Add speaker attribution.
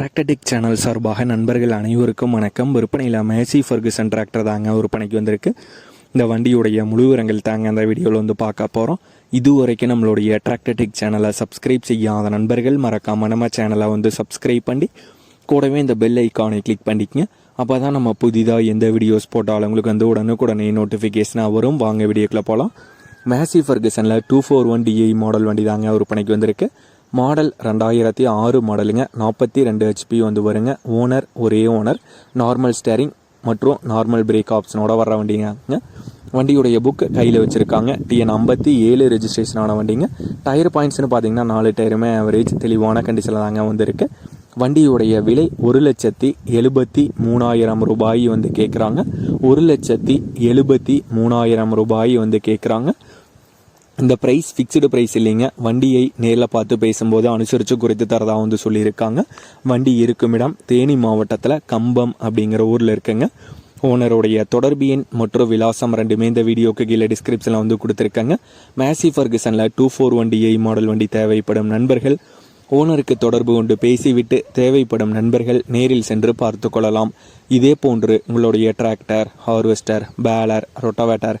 Speaker 1: டிராக்டர்டிக் channel சார்பாக நண்பர்கள் அனைவருக்கும் வணக்கம். விற்பனையில் மேசி ஃபர்குசன் டிராக்டர் தாங்க விற்பனைக்கு வந்திருக்கு. இந்த வண்டியுடைய முழு விவரங்கள் தாங்க அந்த வீடியோவில் வந்து பார்க்க போகிறோம் இதுவரைக்கும் நம்மளுடைய டிராக்டடிக் சேனலை சப்ஸ்கிரைப் செய்யாத நண்பர்கள் மறக்காம நம்ம சேனலை வந்து சப்ஸ்கிரைப் பண்ணி கூடவே இந்த பெல் ஐக்கானை கிளிக் பண்ணிக்கங்க. அப்போ தான் நம்ம புதிதாக எந்த வீடியோஸ் போட்டாலும் உங்களுக்கு வந்து உடனுக்குடனே நோட்டிஃபிகேஷனாக வரும். வாங்க வீடியோக்குள்ளே போகலாம் Massey ஃபர்குசனில் two four one DI model வண்டி தாங்க விற்பனைக்கு வந்திருக்கு. மாடல் ரெண்டாயிரத்தி ஆறு மாடலுங்க. நாற்பத்தி ரெண்டு ஹெச்பி வந்து வருங்க. ஓனர் ஒரே ஓனர் நார்மல் ஸ்டேரிங் மற்றும் நார்மல் பிரேக் ஆப்ஷனோட வர்ற வண்டிங்க. வண்டியுடைய புக் கையில் வச்சுருக்காங்க. டிஎன் ஐம்பத்தி ஏழு ரெஜிஸ்ட்ரேஷனான வண்டிங்க. டயர் பாயிண்ட்ஸ்னு பார்த்தீங்கன்னா நாலு டயருமே ஆவரேஜ் தெளிவான கண்டிஷனில் தாங்க வந்திருக்கு. வண்டியுடைய விலை ஒரு லட்சத்தி எழுபத்தி மூணாயிரம் ரூபாய் வந்து கேட்குறாங்க ஒரு லட்சத்தி எழுபத்தி மூணாயிரம் ரூபாய் வந்து கேட்குறாங்க இந்த ப்ரைஸ் ஃபிக்ஸ்டு ப்ரைஸ் இல்லைங்க. வண்டியை நேரில் பார்த்து பேசும்போது அனுசரித்து குறைத்து தரதா வந்து சொல்லியிருக்காங்க. வண்டி இருக்கும் இடம் தேனி மாவட்டத்தில் கம்பம் அப்படிங்கிற ஊரில் இருக்குங்க. ஓனருடைய தொடர்பு எண் மற்றும் விலாசம் ரெண்டுமே இந்த வீடியோக்கு கீழே டிஸ்கிரிப்ஷனில் வந்து கொடுத்துருக்காங்க. மேசி ஃபர்குசனில் டூ ஃபோர் வண்டி ஏ மாடல் வண்டி தேவைப்படும் நண்பர்கள். ஓனருக்கு தொடர்பு கொண்டு பேசிவிட்டு தேவைப்படும் நண்பர்கள் நேரில் சென்று பார்த்து கொள்ளலாம். இதே போன்று உங்களுடைய டிராக்டர் ஹார்வெஸ்டர் பேலர் ரொட்டவேட்டர்